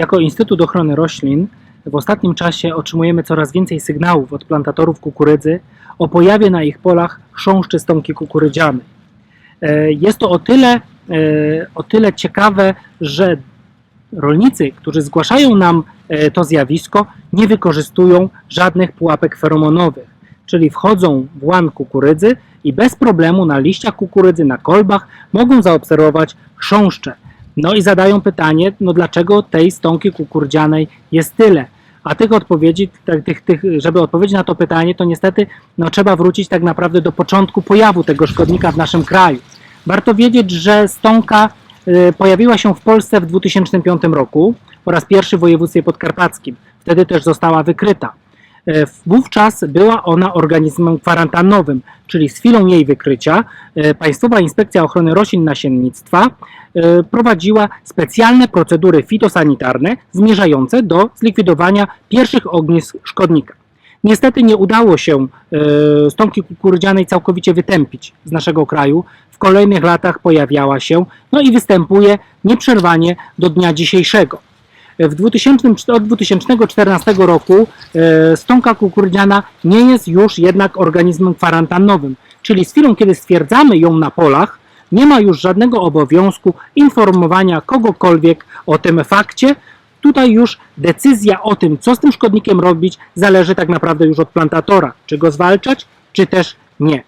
Jako Instytut Ochrony Roślin w ostatnim czasie otrzymujemy coraz więcej sygnałów od plantatorów kukurydzy o pojawie na ich polach chrząszczy stonki. E, Jest to o tyle, e, o tyle ciekawe, że rolnicy, którzy zgłaszają nam e, to zjawisko, nie wykorzystują żadnych pułapek feromonowych, czyli wchodzą w łan kukurydzy i bez problemu na liściach kukurydzy, na kolbach mogą zaobserwować chrząszcze. No i zadają pytanie, no dlaczego tej stonki kukurydzianej jest tyle? A tych odpowiedzi, te- tych, tych, żeby odpowiedzieć na to pytanie, to niestety no, trzeba wrócić tak naprawdę do początku pojawu tego szkodnika w naszym kraju. Warto wiedzieć, że stonka y, pojawiła się w Polsce w 2005 roku po raz pierwszy w województwie podkarpackim. Wtedy też została wykryta. E, Wówczas była ona organizmem kwarantannowym, czyli z chwilą jej wykrycia e, Państwowa Inspekcja Ochrony Roślin Nasiennictwa e, prowadziła specjalne procedury fitosanitarne zmierzające do zlikwidowania pierwszych ognisk szkodnika. Niestety nie udało się stonki kukurydzianej całkowicie wytępić z naszego kraju. W kolejnych latach pojawiała się, no i występuje nieprzerwanie do dnia dzisiejszego. W 2000, od 2014 roku e, stonka kukurydziana nie jest już jednak organizmem kwarantannowym, czyli z chwilą, kiedy stwierdzamy ją na polach, nie ma już żadnego obowiązku informowania kogokolwiek o tym fakcie. Tutaj już decyzja o tym, co z tym szkodnikiem robić, zależy tak naprawdę już od plantatora, czy go zwalczać, czy też nie.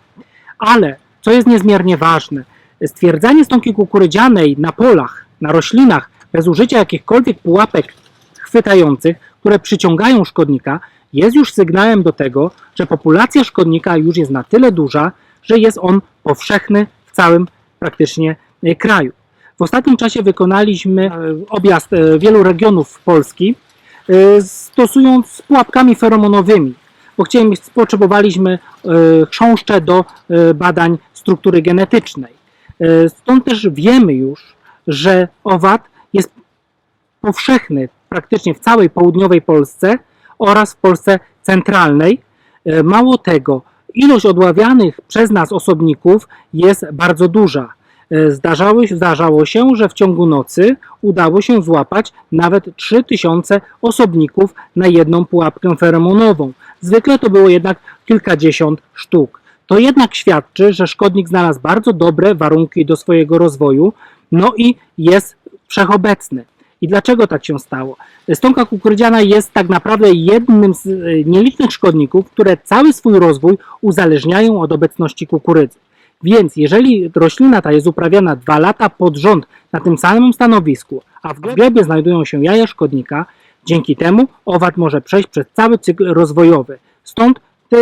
Ale, co jest niezmiernie ważne, stwierdzanie stonki kukurydzianej na polach, na roślinach, bez użycia jakichkolwiek pułapek chwytających, które przyciągają szkodnika, jest już sygnałem do tego, że populacja szkodnika już jest na tyle duża, że jest on powszechny w całym praktycznie e, kraju. W ostatnim czasie wykonaliśmy e, objazd e, wielu regionów Polski, stosując z pułapkami feromonowymi, bo chciałem, potrzebowaliśmy chrząszcze do badań struktury genetycznej. Stąd też wiemy już, że owad jest powszechny praktycznie w całej południowej Polsce oraz w Polsce centralnej. E, Mało tego, ilość odławianych przez nas osobników jest bardzo duża. E, Zdarzało, się, że w ciągu nocy udało się złapać nawet 3000 osobników na jedną pułapkę feromonową. Zwykle to było jednak kilkadziesiąt sztuk. To jednak świadczy, że szkodnik znalazł bardzo dobre warunki do swojego rozwoju, no i jest wszechobecny. I dlaczego tak się stało? Stonka kukurydziana jest tak naprawdę jednym z e, nielicznych szkodników, które cały swój rozwój uzależniają od obecności kukurydzy. Więc jeżeli roślina ta jest uprawiana dwa lata pod rząd na tym samym stanowisku, a w glebie znajdują się jaja szkodnika, dzięki temu owad może przejść przez cały cykl rozwojowy. Stąd te,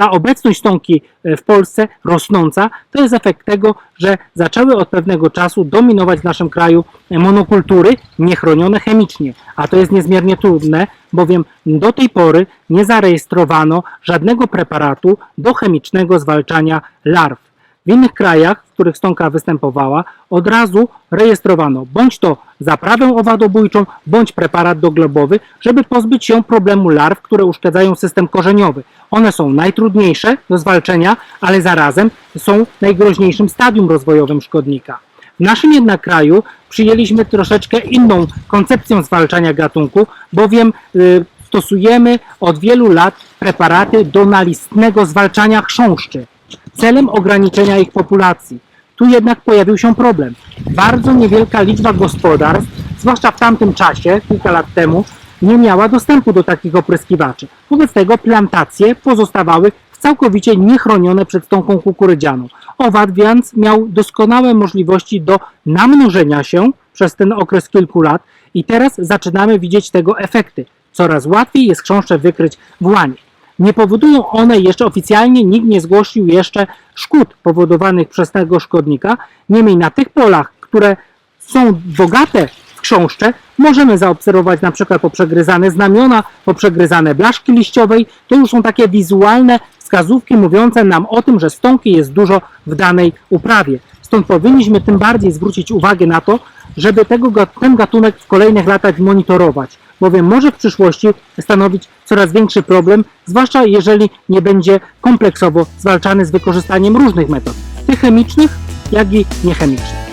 ta obecność stonki e, w Polsce rosnąca to jest efekt tego, że zaczęły od pewnego czasu dominować w naszym kraju e, monokultury niechronione chemicznie. A to jest niezmiernie trudne, bowiem do tej pory nie zarejestrowano żadnego preparatu do chemicznego zwalczania larw. W innych krajach, w których stonka występowała, od razu rejestrowano bądź to zaprawę owadobójczą, bądź preparat doglobowy, żeby pozbyć się problemu larw, które uszkadzają system korzeniowy. One są najtrudniejsze do zwalczenia, ale zarazem są najgroźniejszym stadium rozwojowym szkodnika. W naszym jednak kraju przyjęliśmy troszeczkę inną koncepcję zwalczania gatunku, bowiem y, stosujemy od wielu lat preparaty do nalistnego zwalczania chrząszczy celem ograniczenia ich populacji. Tu jednak pojawił się problem. Bardzo niewielka liczba gospodarstw, zwłaszcza w tamtym czasie, kilka lat temu, nie miała dostępu do takich opryskiwaczy. Wobec tego plantacje pozostawały całkowicie niechronione przed stonką kukurydzianą. Owad więc miał doskonałe możliwości do namnożenia się przez ten okres kilku lat i teraz zaczynamy widzieć tego efekty. Coraz łatwiej jest chrząszcze wykryć w łanie. Nie powodują one jeszcze oficjalnie, nikt nie zgłosił jeszcze szkód powodowanych przez tego szkodnika. Niemniej na tych polach, które są bogate w chrząszcze, możemy zaobserwować na przykład poprzegryzane znamiona, poprzegryzane blaszki liściowej. To już są takie wizualne wskazówki mówiące nam o tym, że stonki jest dużo w danej uprawie. Stąd powinniśmy tym bardziej zwrócić uwagę na to, żeby tego, ten gatunek w kolejnych latach monitorować, bowiem może w przyszłości stanowić coraz większy problem, zwłaszcza jeżeli nie będzie kompleksowo zwalczany z wykorzystaniem różnych metod, tych chemicznych, jak i niechemicznych.